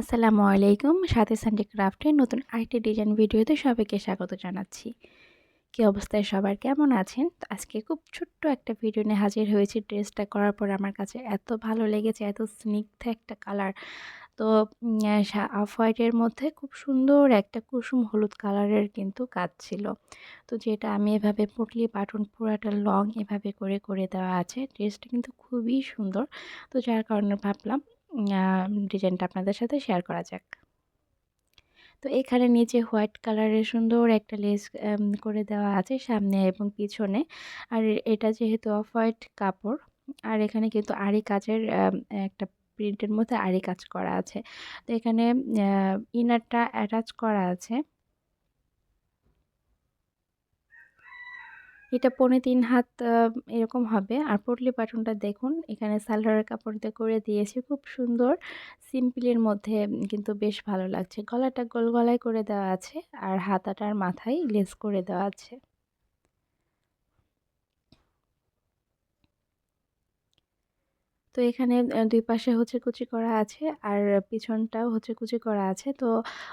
আসসালামু আলাইকুম, সাথে সানডে ক্রাফটের নতুন আরেকটি ডিজাইন ভিডিওতে সবাইকে স্বাগত জানাচ্ছি। কি অবস্থায় সবার? কেমন আছেন? তো আজকে খুব ছোট্ট একটা ভিডিও নিয়ে হাজির হয়েছি। ড্রেসটা করার পর আমার কাছে এত ভালো লেগেছে, এত স্নিগ্ধ একটা কালার তো অফ হোয়াইটের মধ্যে খুব সুন্দর একটা কুসুম হলুদ কালারের কিন্তু কাজ ছিল। তো যেটা আমি এভাবে পুটলি বাটন পুরাটা লং এভাবে করে করে দেওয়া আছে। ড্রেসটা কিন্তু খুবই সুন্দর। তো যার কারণে ভাবলাম ডিজাইনটা আপনাদের সাথে শেয়ার করা যাক। তো এখানে নিচে হোয়াইট কালারের সুন্দর একটা লেস করে দেওয়া আছে সামনে এবং পিছনে। আর এটা যেহেতু অফ হোয়াইট কাপড়, আর এখানে কিন্তু আড়ি কাজের একটা প্রিন্টের মধ্যে আড়ি কাজ করা আছে। তো এখানে ইনারটা অ্যাটাচ করা আছে। এটা পনে তিন হাত এরকম হবে। আর পটলি বাটনটা দেখুন, এখানে সালোয়ারের কাপড়তে করে দিয়েছি। খুব সুন্দর, সিম্পলের মধ্যে কিন্তু বেশ ভালো লাগছে। গলাটা গোল গলায় করে দেওয়া আছে, আর হাতাটার মাথায় লেস করে দেওয়া আছে। তো এখানে দুই পাশে হচ্ছে কুচি করা আছে আর পিছনটাও হচ্ছে কুচি করা আছে। তো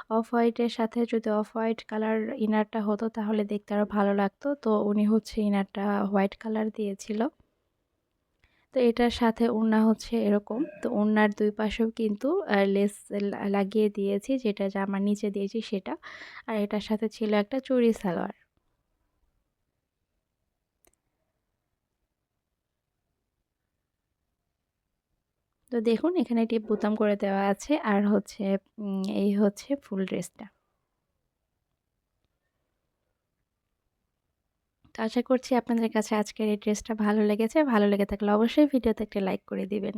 অফ হোয়াইটের সাথে যদি অফ হোয়াইট কালার ইনারটা হতো তাহলে দেখতে আরও ভালো লাগতো। তো উনি হচ্ছে ইনারটা হোয়াইট কালার দিয়েছিল। তো এটার সাথে ওড়না হচ্ছে এরকম। তো ওড়নার দুই পাশেও কিন্তু লেস লাগিয়ে দিয়েছি। যেটা জামার নিচে দিয়েছি সেটা। আর এটার সাথে ছিল একটা চুরি সালোয়ার। তো দেখুন, এখানে এটি বোতাম করে দেওয়া আছে। আর হচ্ছে এই হচ্ছে ফুল ড্রেসটা। তো আশা করছি আপনাদের কাছে আজকের এই ড্রেসটা ভালো লেগেছে। ভালো লেগে থাকলে অবশ্যই ভিডিওতে একটা লাইক করে দিবেন।